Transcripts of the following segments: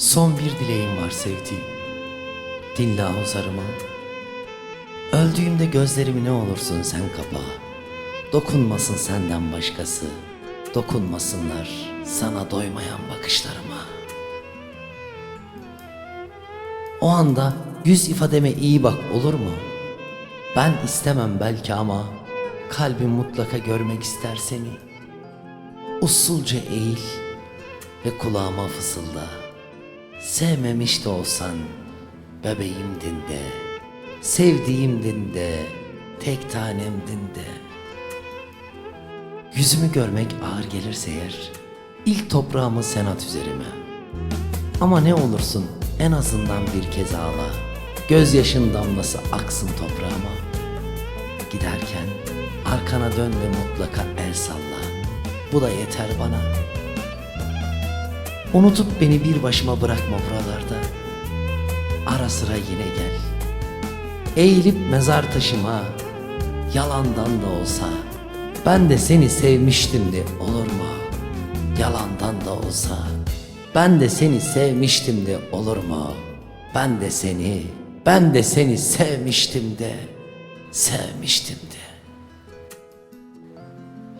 Son bir dileğim var sevdiğim. Dinle ahuzarıma. Öldüğümde gözlerimi ne olursun sen kapa. Dokunmasın senden başkası. Dokunmasınlar sana doymayan bakışlarıma. O anda yüz ifademe iyi bak olur mu? Ben istemem belki ama kalbim mutlaka görmek ister seni. Usulca eğil ve kulağıma fısılda. Sevmemiş de olsan bebeğimdin de, sevdiğimdin de, tek tanemdin de. Yüzümü görmek ağır gelirse eğer, ilk toprağımı sen at üzerime. Ama ne olursun en azından bir kez ağla, gözyaşın damlası aksın toprağıma. Giderken arkana dön ve mutlaka el salla, bu da yeter bana.'' Unutup beni bir başıma bırakma buralarda. Ara sıra yine gel. Eğilip mezar taşıma, yalandan da olsa, ben de seni sevmiştim de olur mu? Yalandan da olsa, ben de seni sevmiştim de olur mu? Ben de seni, ben de seni sevmiştim de, sevmiştim de.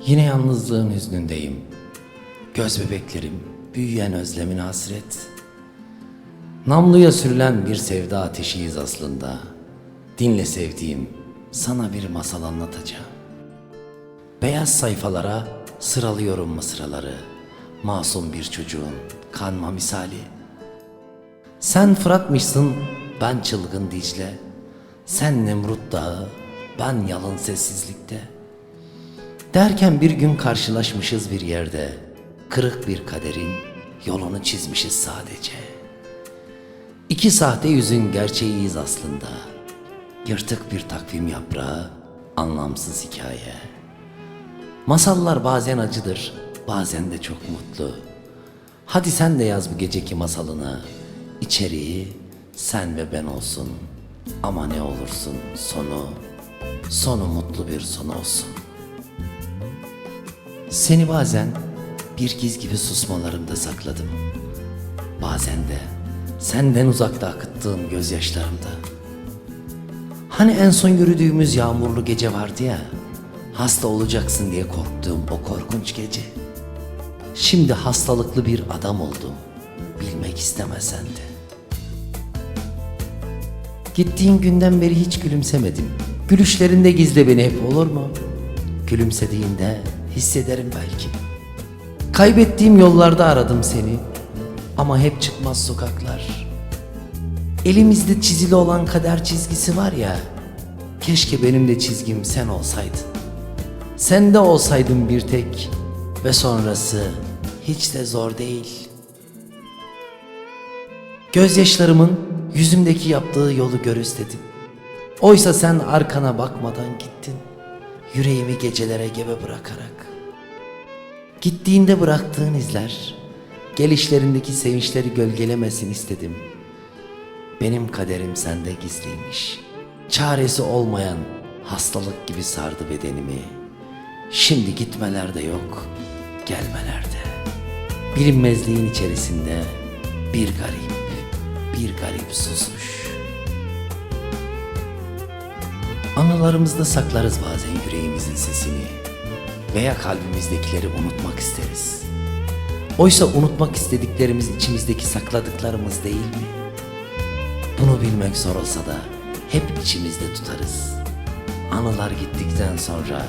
Yine yalnızlığın hüznündeyim. Göz bebeklerim, büyüyen özlemin hasret. Namluya sürülen bir sevda ateşiyiz aslında. Dinle sevdiğim, sana bir masal anlatacağım. Beyaz sayfalara sıralıyorum mısraları. Masum bir çocuğun kanma misali. Sen Fırat'mışsın, ben çılgın Dicle. Sen Nemrut Dağı, ben yalın sessizlikte. Derken bir gün karşılaşmışız bir yerde. Kırık bir kaderin yolunu çizmişiz sadece. İki sahte yüzün gerçeğiyiz aslında. Yırtık bir takvim yaprağı, anlamsız hikaye. Masallar bazen acıdır, bazen de çok mutlu. Hadi sen de yaz bu geceki masalını. İçeriği sen ve ben olsun. Ama ne olursun sonu, sonu mutlu bir son olsun. Seni bazen bir giz gibi susmalarımda sakladım. Bazen de senden uzakta akıttığım gözyaşlarımda. Hani en son yürüdüğümüz yağmurlu gece vardı ya, hasta olacaksın diye korktuğum o korkunç gece. Şimdi hastalıklı bir adam oldum, bilmek istemesen de. Gittiğin günden beri hiç gülümsemedim. Gülüşlerinde gizle beni hep olur mu? Gülümsediğinde hissederim belki. Kaybettiğim yollarda aradım seni. Ama hep çıkmaz sokaklar. Elimizde çizili olan kader çizgisi var ya. Keşke benim de çizgim sen olsaydın. Sen de olsaydın bir tek ve sonrası hiç de zor değil. Gözyaşlarımın yüzümdeki yaptığı yolu gör istedim. Oysa sen arkana bakmadan gittin. Yüreğimi gecelere gebe bırakarak. Gittiğinde bıraktığın izler, gelişlerindeki sevinçleri gölgelemesin istedim. Benim kaderim sende gizliymiş. Çaresi olmayan hastalık gibi sardı bedenimi. Şimdi gitmeler de yok, gelmeler de. Bilinmezliğin içerisinde bir garip, bir garip susmuş. Anılarımızda saklarız bazen yüreğimizin sesini veya kalbimizdekileri unutmak isteriz. Oysa unutmak istediklerimiz içimizdeki sakladıklarımız değil mi? Bunu bilmek zor olsa da hep içimizde tutarız. Anılar gittikten sonra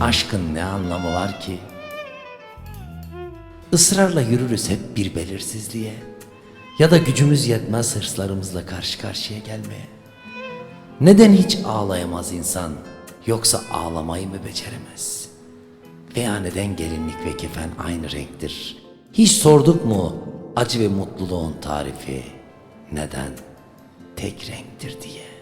aşkın ne anlamı var ki? Israrla yürürüz hep bir belirsizliğe. Ya da gücümüz yetmez hırslarımızla karşı karşıya gelmeye. Neden hiç ağlayamaz insan yoksa ağlamayı mı beceremez? Veya neden gelinlik ve kefen aynı renktir? Hiç sorduk mu acı ve mutluluğun tarifi neden tek renktir diye?